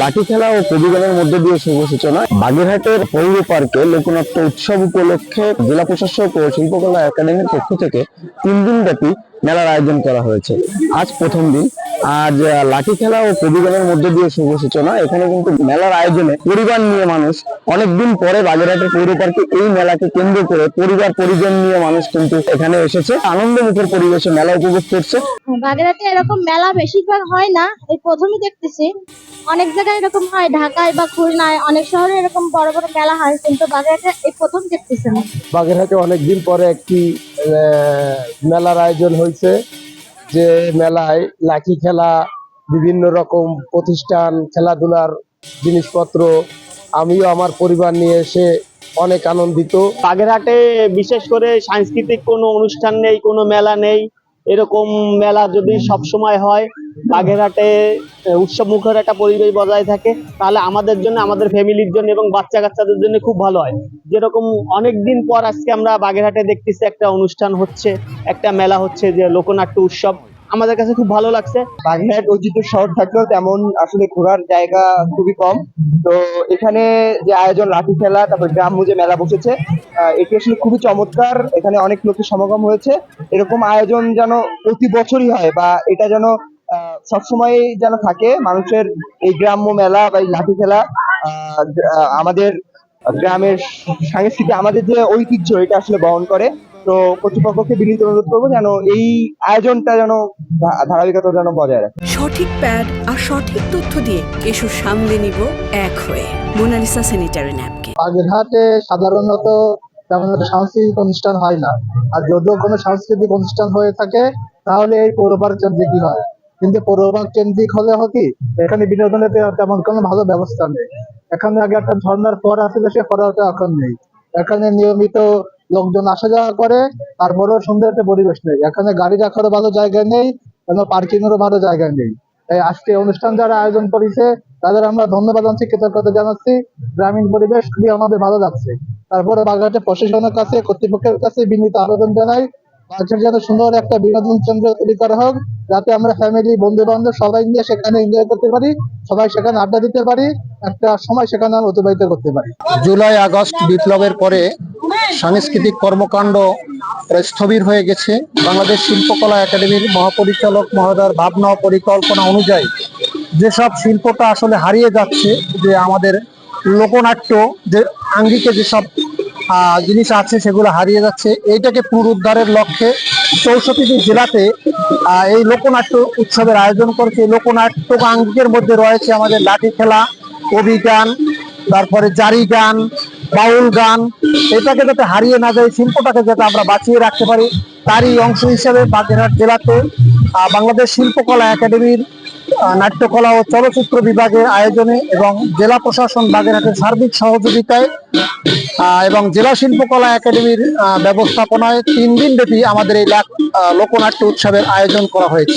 লাঠি খেলা ও কবিগানের মধ্যে দিয়ে শুভ সূচনা। বাগেরহাটের পৌর পার্কে লোকনাট্য উৎসব উপলক্ষে জেলা প্রশাসক ও শিল্পকলা একাডেমির পক্ষ থেকে তিন দিন ব্যাপী মেলার আয়োজন করা হয়েছে। আজ প্রথম দিন। আজ লাঠি খেলা ও কবিগানের মধ্যে দিয়ে শুভ সূচনা। এখানে কিন্তু মেলার আয়োজনে পরিবার নিয়ে মানুষ অনেকদিন পরে বাগেরহাটের পৌর পার্কে এই মেলাকে কেন্দ্র করে পরিবার পরিজন নিয়ে মানুষ কিন্তু এখানে এসেছে। আনন্দ মুখের পরিবেশে মেলা উপভোগ করছে। বাগেরহাটে এরকম মেলা বেশিরভাগ হয় না। এই প্রথমই দেখতেছি। অনেক জায়গায় এরকম হয় ঢাকায় বা খুলনায় অনেক শহরে এরকম বড় বড় মেলা হয় কিন্তু বাগেরহাটে এই প্রথম দেখতেছি আমি বাগেরহাটে অনেকদিন পরে একটি মেলার আয়োজন হয়েছে যে মেলায় লাঠি খেলা বিভিন্ন রকম প্রতিষ্ঠান খেলাধুলার জিনিসপত্র আমিও আমার পরিবার নিয়ে এসে অনেক আনন্দিত। বাগেরহাটে বিশেষ করে সাংস্কৃতিক কোনো অনুষ্ঠান নেই কোনো মেলা নেই এরকম মেলা যদি সব সময় হয় বাঘেরহাটে উৎসব মুখর একটা পরিবেশ বজায় থাকে, তাহলে আমাদের জন্য, আমাদের ফ্যামিলির জন্য এবং বাচ্চা কাচ্চাদের জন্য খুব ভালো হয়। যেরকম অনেক দিন পর আজকে আমরা বাগেরহাটে দেখতেছি একটা অনুষ্ঠান হচ্ছে, একটা মেলা হচ্ছে যে লোকনাট্য উৎসব। আমাদের কাছে খুব ভালো লাগছে। বাগেরহাট ঐতিহ্য শহর থাকলেও তেমন আসলে ঘোরার জায়গা খুবই কম। তো এখানে যে আয়োজন লাঠি খেলা, তারপর গ্রাম্য যে মেলা বসেছে এটি আসলে খুবই চমৎকার। এখানে অনেক লোকের সমাগম হয়েছে। এরকম আয়োজন যেন প্রতি বছরই হয় বা এটা যেন সবসময় যেন থাকে, মানুষের এই গ্রাম্য মেলা বা এই লাঠি খেলা আমাদের গ্রামের সাংস্কৃতিক, আমাদের যে ঐতিহ্য, এটা আসলে বহন করে। তো কর্তৃপক্ষকে বিনীত অনুরোধ করব যেন এই আয়োজনটা যেন ধারাবাহিকতা যেন বজায় রাখে। সঠিক প্যাড আর সঠিক তথ্য দিয়ে এসো সামলে নিব এক হয়ে। মোনালিসা স্যানিটারি ন্যাপকিন বাগেরহাটে সাধারণত তেমন একটা সাংস্কৃতিক অনুষ্ঠান হয় না। আর যদিও কোনো সাংস্কৃতিক অনুষ্ঠান হয়ে থাকে তাহলে এই পৌরপার্ক কেন্দ্রিকই হয়। কিন্তু পৌরপার্ক কেন্দ্রিক হলে হয় কি এখানে বিনোদনের তেমন কোনো ভালো ব্যবস্থা নেই। এখানে আগে একটা ঝর্ণার ফর আসলে সে ফরটা এখন নেই। এখানে নিয়মিত লোকজন আসা যাওয়া করে আর বড় সুন্দর একটা পরিবেশ নেই। এখানে গাড়ি রাখারও ভালো জায়গা নেই, কোনো পার্কিং এরও ভালো জায়গা নেই। তাই আজকে অনুষ্ঠান যারা আয়োজন করেছে, তাদের আমরা ধন্যবাদ জানছি কৃতজ্ঞতা জানাচ্ছি। গ্রামীণ পরিবেশ খুবই আমাদের ভালো লাগছে। তারপরে বাগেরহাটে প্রশাসনের কাছে, কর্তৃপক্ষের কাছে বিনীত আবেদন জানাই। বাগেরহাট যেন সুন্দর একটা বিনোদন কেন্দ্র তৈরি করা হোক, যাতে আমরা ফ্যামিলি বন্ধু বান্ধব সবাই নিয়ে সেখানে এনজয় করতে পারি, সবাই সেখানে আড্ডা দিতে পারি, একটা সময় সেখানে অতিবাহিত করতে পারি। জুলাই, আগস্ট বিপ্লবের পরে সাংস্কৃতিক কর্মকাণ্ড স্থবির হয়ে গেছে। বাংলাদেশ শিল্পকলা একাডেমির মহাপরিচালক মহোদয়ের ভাবনা পরিকল্পনা অনুযায়ী যেসব শিল্পটা আসলে হারিয়ে যাচ্ছে, যে আমাদের লোকনাট্য, যে আঙ্গিকে যেসব জিনিস আছে, সেগুলো হারিয়ে যাচ্ছে। এইটাকে পুনরুদ্ধারের লক্ষ্যে চৌষট্টিটি জেলাতে এই লোকনাট্য উৎসবের আয়োজন করেছে। লোকনাট্য আঙ্গিকের মধ্যে রয়েছে আমাদের লাঠি খেলা, কবি গান, তারপরে জারি গান, বাউল গান। এটাকে যাতে হারিয়ে না যায়, শিল্পটাকে যাতে আমরা বাঁচিয়ে রাখতে পারি, তারই অংশ হিসেবে বাগেরহাট জেলাতে বাংলাদেশ শিল্পকলা একাডেমির নাট্যকলা ও চলচ্চিত্র বিভাগের আয়োজনে এবং জেলা প্রশাসন বাগেরহাটের সার্বিক সহযোগিতায় এবং জেলা শিল্পকলা একাডেমির ব্যবস্থাপনায় তিন দিন ব্যাপী আমাদের এই লাক- লোকনাট্য উৎসবের আয়োজন করা হয়েছে।